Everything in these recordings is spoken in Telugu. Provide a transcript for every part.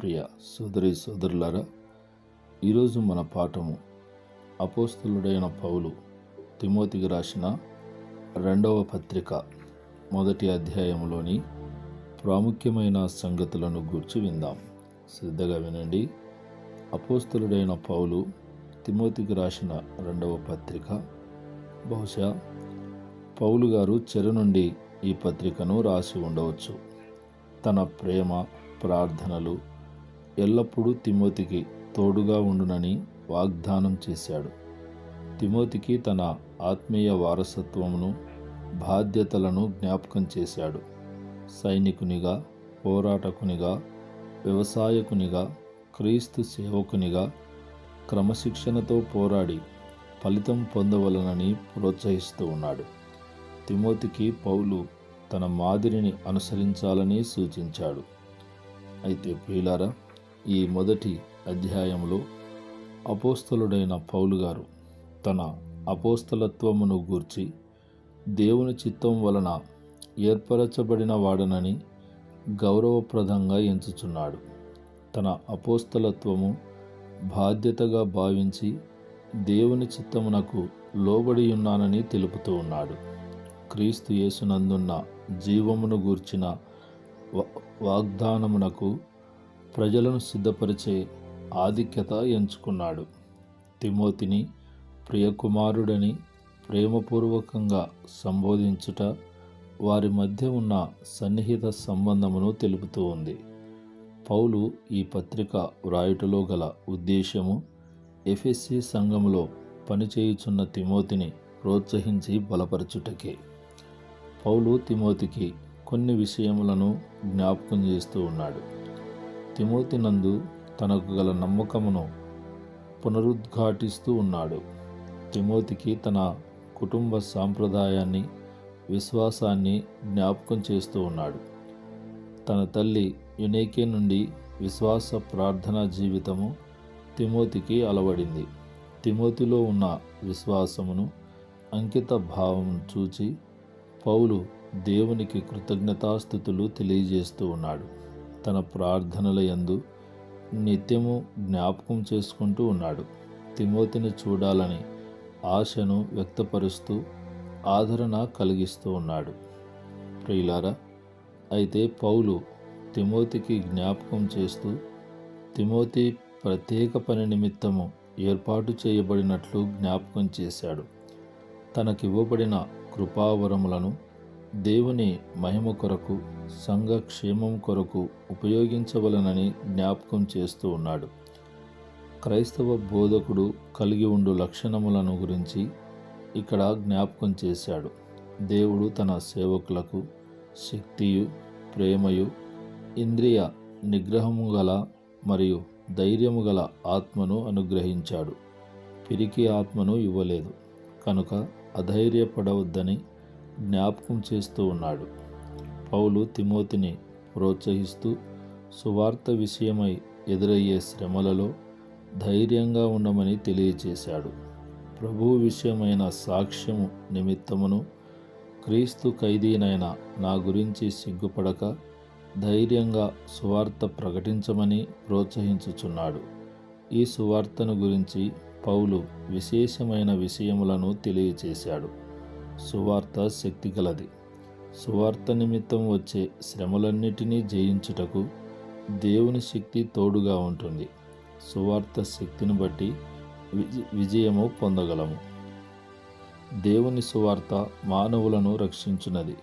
ప్రియ సోదరి సోదరులారా ఈరోజు మన పాఠము అపోస్తులుడైన పౌలు తిమోతికి రాసిన రెండవ పత్రిక మొదటి అధ్యాయంలోని ప్రాముఖ్యమైన సంగతులను గూర్చి విందాం. శ్రద్ధగా వినండి. అపోస్తులుడైన పౌలు తిమోతికి రాసిన రెండవ పత్రిక. బహుశా పౌలు గారు చెర నుండి ఈ పత్రికను రాసి ఉండవచ్చు. తన ప్రేమ ప్రార్థనలు ఎల్లప్పుడూ తిమోతికి తోడుగా ఉండునని వాగ్దానం చేశాడు. తిమోతికి తన ఆత్మీయ వారసత్వమును బాధ్యతలను జ్ఞాపకం చేశాడు. సైనికునిగా పోరాటకునిగా వ్యవసాయకునిగా క్రీస్తు సేవకునిగా క్రమశిక్షణతో పోరాడి ఫలితం పొందవలనని ప్రోత్సహిస్తూ ఉన్నాడు. తిమోతికి పౌలు తన మాదిరిని అనుసరించాలని సూచించాడు. అయితే ప్రియులారా ఈ మొదటి అధ్యాయంలో అపోస్తలుడైన పౌలు గారు తన అపోస్తలత్వమును గూర్చి దేవుని చిత్తం వలన ఏర్పరచబడిన వాడనని గౌరవప్రదంగా ఎంచుచున్నాడు. తన అపోస్తలత్వము బాధ్యతగా భావించి దేవుని చిత్తమునకు లోబడి ఉన్నానని తెలుపుతూ ఉన్నాడు. క్రీస్తు యేసునందున్న జీవమును గూర్చిన వా- వాగ్దానమునకు ప్రజలను సిద్ధపరిచే ఆధిక్యత ఎంచుకున్నాడు. తిమోతిని ప్రియకుమారుడని ప్రేమపూర్వకంగా సంబోధించుట వారి మధ్య ఉన్న సన్నిహిత సంబంధమును తెలుపుతూ ఉంది. పౌలు ఈ పత్రిక వ్రాయుటలో గల ఉద్దేశము ఎఫ్ఎస్సి సంఘములో పనిచేయుచున్న తిమోతిని ప్రోత్సహించి బలపరచుటకే. పౌలు తిమోతికి కొన్ని విషయములను జ్ఞాపకం చేస్తూ ఉన్నాడు. తిమోతి నందు తనకు గల నమ్మకమును పునరుద్ఘాటిస్తూ ఉన్నాడు. తిమోతికి తన కుటుంబ సాంప్రదాయాన్ని విశ్వాసాన్ని జ్ఞాపకం చేస్తూ ఉన్నాడు. తన తల్లి యునేకే నుండి విశ్వాస ప్రార్థనా జీవితము తిమోతికి అలవడింది. తిమోతిలో ఉన్న విశ్వాసమును అంకిత భావమును చూచి పౌలు దేవునికి కృతజ్ఞతాస్థుతులు తెలియజేస్తూ ఉన్నాడు. తన ప్రార్థనల యందు నిత్యము జ్ఞాపకం చేసుకుంటూ ఉన్నాడు. తిమోతిని చూడాలని ఆశను వ్యక్తపరుస్తూ ఆదరణ కలిగిస్తూ ఉన్నాడు. ప్రియులారా అయితే పౌలు తిమోతికి జ్ఞాపకం చేస్తూ తిమోతి ప్రత్యేక పని నిమిత్తము ఏర్పాటు చేయబడినట్లు జ్ఞాపకం చేశాడు. తనకివ్వబడిన కృపావరములను దేవుని మహిమ కొరకు సంఘక్షేమం కొరకు ఉపయోగించవలనని జ్ఞాపకం చేస్తూ ఉన్నాడు. క్రైస్తవ బోధకుడు కలిగి ఉండు లక్షణములను గురించి ఇక్కడ జ్ఞాపకం చేశాడు. దేవుడు తన సేవకులకు శక్తియు ప్రేమయు ఇంద్రియ నిగ్రహము గల మరియు ధైర్యము గల ఆత్మను అనుగ్రహించాడు. పిరికి ఆత్మను ఇవ్వలేదు. కనుక అధైర్యపడవద్దని జ్ఞాపకం చేస్తూ ఉన్నాడు. పౌలు తిమోతిని ప్రోత్సహిస్తూ సువార్త విషయమై ఎదురయ్యే శ్రమలలో ధైర్యంగా ఉండమని తెలియచేశాడు. ప్రభు విషయమైన సాక్ష్యము నిమిత్తమును క్రీస్తు ఖైదీనైన నా గురించి సిగ్గుపడక ధైర్యంగా సువార్త ప్రకటించమని ప్రోత్సహించుచున్నాడు. ఈ సువార్తను గురించి పౌలు విశేషమైన విషయములను తెలియచేశాడు. సువార్త శక్తి గలది సువార్త నిమిత్తం వచ్చే శ్రమలన్నిటినీ జయించుటకు దేవుని శక్తి తోడుగా ఉంటుంది. సువార్త శక్తిని బట్టి విజయము పొందగలము. దేవుని సువార్త మానవులను రక్షించున్నది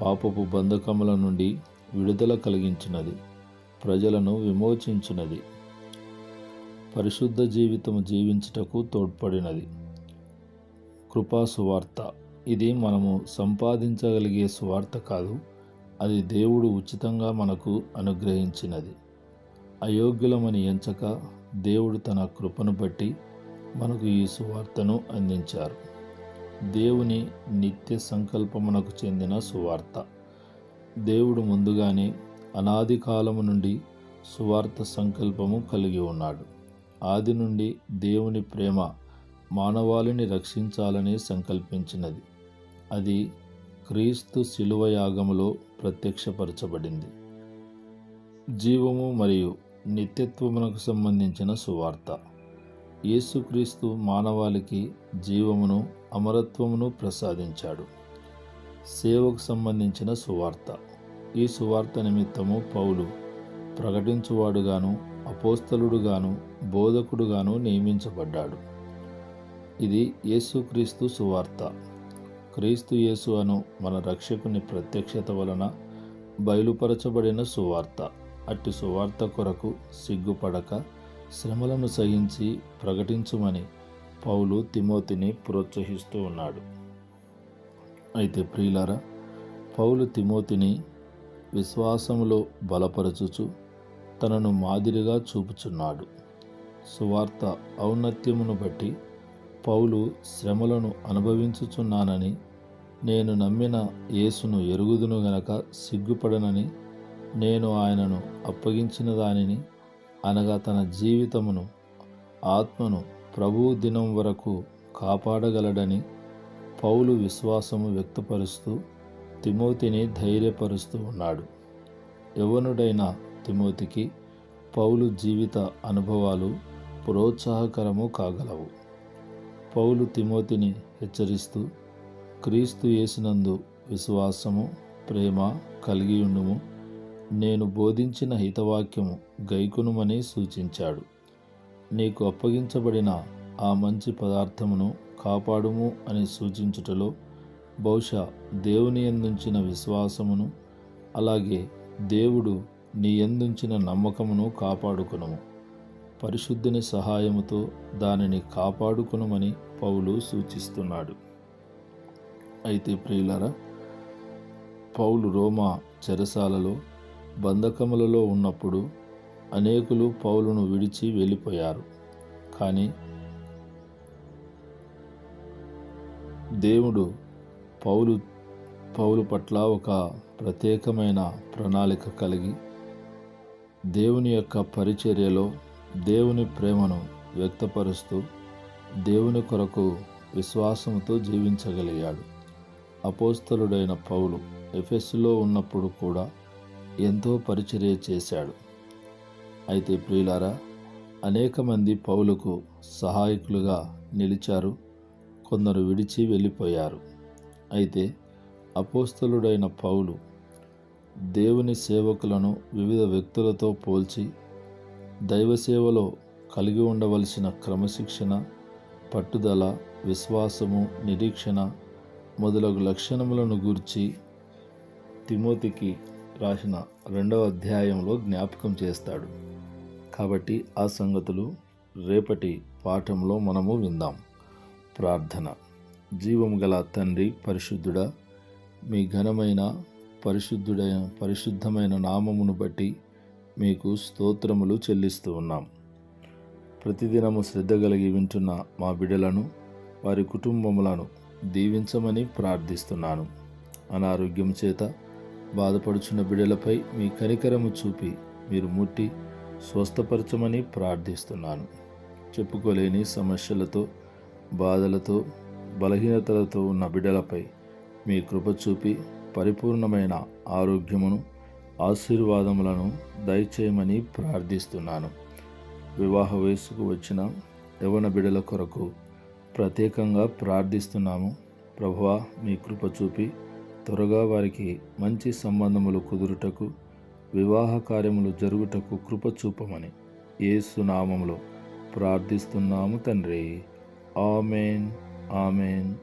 పాపపు బంధకముల నుండి విడుదల కలిగించినది. ప్రజలను విమోచించినది. పరిశుద్ధ జీవితము జీవించుటకు తోడ్పడినది. కృపా సువార్త. ఇది మనము సంపాదించగలిగే స్వార్థ కాదు అది దేవుడు ఉచితంగా మనకు అనుగ్రహించినది. అయోగ్యులమని ఎంచక దేవుడు తన కృపను బట్టి మనకు ఈ సువార్తను అందించారు. దేవుని నిత్య సంకల్పమునకు చెందిన సువార్త. దేవుడు ముందుగానే అనాది కాలము నుండి సువార్త సంకల్పము కలిగి ఉన్నాడు. ఆది నుండి దేవుని ప్రేమ మానవాళిని రక్షించాలని సంకల్పించినది. అది క్రీస్తు శిలువ యాగములో ప్రత్యక్షపరచబడింది. జీవము మరియు నిత్యత్వమునకు సంబంధించిన సువార్త. యేసుక్రీస్తు మానవాళికి జీవమును అమరత్వమును ప్రసాదించాడు. సేవకు సంబంధించిన సువార్త. ఈ సువార్త నిమిత్తము పౌలు ప్రకటించువాడుగాను అపోస్తలుడుగాను బోధకుడుగాను నియమించబడ్డాడు. ఇది యేసుక్రీస్తు సువార్త. క్రీస్తు యేసు అను మన రక్షకుని ప్రత్యక్షత వలన బయలుపరచబడిన సువార్త. అట్టి సువార్త కొరకు సిగ్గుపడక శ్రమలను సహించి ప్రకటించుమని పౌలు తిమోతిని ప్రోత్సహిస్తూ ఉన్నాడు. అయితే ప్రియులారా పౌలు తిమోతిని విశ్వాసములో బలపరచుచు తనను మాదిరిగా చూపుచున్నాడు. సువార్త ఔన్నత్యమును బట్టి పౌలు శ్రమలను అనుభవించుచున్నానని నేను నమ్మిన యేసును ఎరుగుదును గనక సిగ్గుపడనని నేను ఆయనను అప్పగించిన దానిని అనగా తన జీవితమును ఆత్మను ప్రభువు దినం వరకు కాపాడగలడని పౌలు విశ్వాసము వ్యక్తపరుస్తూ తిమోతిని ధైర్యపరుస్తూ ఉన్నాడు. యవనుడైన తిమోతికి పౌలు జీవిత అనుభవాలు ప్రోత్సాహకరము కాగలవు. పౌలు తిమోతిని హెచ్చరిస్తూ క్రీస్తు యేసునందు విశ్వాసము ప్రేమ కలిగి ఉండుము. నేను బోధించిన హితవాక్యము గైకునుమని సూచించాడు. నీకు అప్పగించబడిన ఆ మంచి పదార్థమును కాపాడుము అని సూచించుటలో బహుశా దేవుని ఎందుంచిన విశ్వాసమును అలాగే దేవుడు నీ ఎందుంచిన నమ్మకమును కాపాడుకునము. పరిశుద్ధుని సహాయముతో దానిని కాపాడుకునమని పౌలు సూచిస్తున్నాడు. అయితే ప్రియులారా పౌలు రోమా చెరసాలలో బంధకములలో ఉన్నప్పుడు అనేకులు పౌలును విడిచి వెళ్ళిపోయారు. కానీ దేవుడు పౌలు పౌలు పట్ల ఒక ప్రత్యేకమైన ప్రణాళిక కలిగి దేవుని యొక్క పరిచర్యలో దేవుని ప్రేమను వ్యక్తపరుస్తూ దేవుని కొరకు విశ్వాసంతో జీవించగలిగాడు. అపోస్తలుడైన పౌలు ఎఫెస్సులో ఉన్నప్పుడు కూడా ఎంతో పరిచర్య చేశాడు. అయితే ప్రియులారా అనేక మంది పౌలకు సహాయకులుగా నిలిచారు కొందరు విడిచి వెళ్ళిపోయారు. అయితే అపోస్తలుడైన పౌలు దేవుని సేవకులను వివిధ వ్యక్తులతో పోల్చి దైవ సేవలో కలిగి ఉండవలసిన క్రమశిక్షణ పట్టుదల విశ్వాసము నిరీక్షణ మొదలగు లక్షణములను గూర్చి తిమోతికి రాసిన రెండవ అధ్యాయంలో జ్ఞాపకం చేస్తాడు. కాబట్టి ఆ సంగతులు రేపటి పాఠంలో మనము విందాం. ప్రార్థన. జీవం గల తండ్రి పరిశుద్ధుడ మీ ఘనమైన పరిశుద్ధుడైన పరిశుద్ధమైన నామమును బట్టి మీకు స్తోత్రములు చెల్లిస్తూ ఉన్నాం. ప్రతిదినము శ్రద్ధ కలిగి వింటున్న మా బిడ్డలను వారి కుటుంబములను దీవించమని ప్రార్థిస్తున్నాను. అనారోగ్యం చేత బాధపడుచున్న బిడ్డలపై మీ కనికరము చూపి మీరు ముట్టి స్వస్థపరచమని ప్రార్థిస్తున్నాను. చెప్పుకోలేని సమస్యలతో బాధలతో బలహీనతలతో ఉన్న బిడ్డలపై మీ కృప చూపి పరిపూర్ణమైన ఆరోగ్యమును ఆశీర్వాదములను దయచేయమని ప్రార్థిస్తున్నాను. వివాహ వయసుకు వచ్చిన యవన బిడల కొరకు ప్రత్యేకంగా ప్రార్థిస్తున్నాము. ప్రభువా మీ కృప చూపి త్వరగా వారికి మంచి సంబంధములు కుదురుటకు వివాహ కార్యములు జరుగుటకు కృప చూపమని ఏసునామములో ప్రార్థిస్తున్నాము తండ్రి. Amen amen.